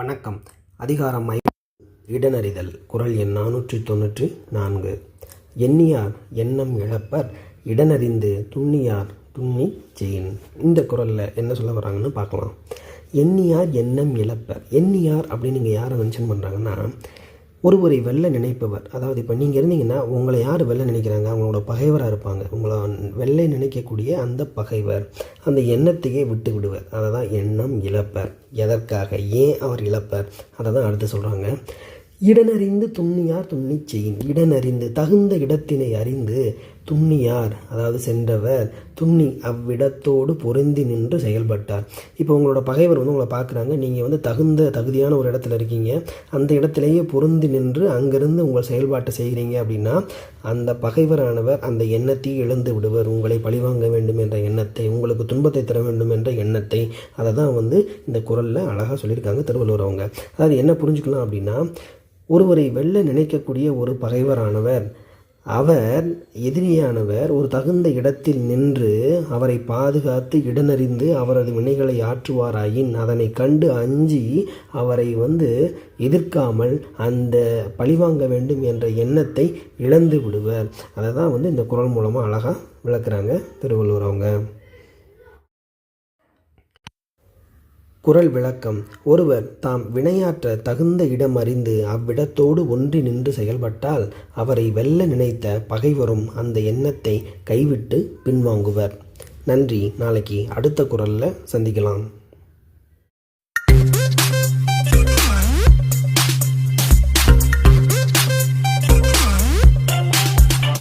வணக்கம். அதிகாரம் ஐ இடனறிதல். குரல் எண் நானூற்றி தொண்ணூற்றி நான்கு. எண்ணியார் எண்ணம் இழப்பர். இடனறிந்து துண்ணியார் துண்ணி செயின் இந்த குரலில் என்ன சொல்ல வர்றாங்கன்னு பார்க்கலாம். எண்ணியார் எண்ணம் இழப்பர். எண்ணியார் அப்படின்னு நீங்கள் யாரை மென்ஷன் பண்ணுறாங்கன்னா ஒருவரை வெல்ல நினைப்பவர். அதாவது இப்போ நீங்கள் இருந்தீங்கன்னா உங்களை யார் வெல்ல நினைக்கிறாங்க? அவங்களோட பகைவராக இருப்பாங்க. உங்களை வெல்ல நினைக்கக்கூடிய அந்த பகைவர் அந்த எண்ணத்தையே விட்டு விடுவர். அதை தான் எண்ணம் இழப்பர். எதற்காக? ஏன் அவர் இழப்பர்? அதை தான் அடுத்து சொல்கிறாங்க இடனறிந்து துண்ணியார் துண்ணி செய்யும் இடனறிந்து தகுந்த இடத்தினை அறிந்து துண்ணியார் அதாவது சென்றவர் துண்ணி அவ்விடத்தோடு பொருந்தி நின்று செயல்பட்டார். இப்போ உங்களோட பகைவர் வந்து உங்களை பார்க்குறாங்க. நீங்கள் வந்து தகுந்த தகுதியான ஒரு இடத்துல இருக்கீங்க. அந்த இடத்துலையே பொருந்தி நின்று அங்கிருந்து உங்கள் செயல்பாட்டை செய்கிறீங்க அப்படின்னா அந்த பகைவரானவர் அந்த எண்ணத்தை இழந்து விடுவர். உங்களை பழிவாங்க வேண்டும் என்ற எண்ணத்தை உங்களுக்கு துன்பத்தை தர வேண்டும் என்ற எண்ணத்தை. அதை தான் வந்து இந்த குரலில் அழகாக சொல்லியிருக்காங்க திருவள்ளுவர் அவங்க. அதாவது என்ன புரிஞ்சுக்கலாம் அப்படின்னா ஒருவரை வெல்ல நினைக்கக்கூடிய ஒரு பகைவரானவர் அவர் எதிரியானவர் ஒரு தகுந்த இடத்தில் நின்று அவரை பாதுகாத்து இடனறிந்து அவரது வினைகளை ஆற்றுவாராயின் அதனை கண்டு அஞ்சி அவரை வந்து எதிர்க்காமல் அந்த பழிவாங்க வேண்டும் என்ற எண்ணத்தை இழந்து விடுவர். அதை தான் வந்து இந்த குரல் மூலமாக அழகாக விளக்குறாங்க திருவள்ளுவர் அவங்க. குரல் விளக்கம். ஒருவர் தாம் வினையாற்ற தகுந்த இடம் அறிந்து அவ்விடத்தோடு ஒன்றி நின்று செயல்பட்டால் அவரை வெல்ல நினைத்த பகைவரும் அந்த எண்ணத்தை கைவிட்டு பின்வாங்குவர். நன்றி. நாளைக்கு அடுத்த குரலில் சந்திக்கலாம்.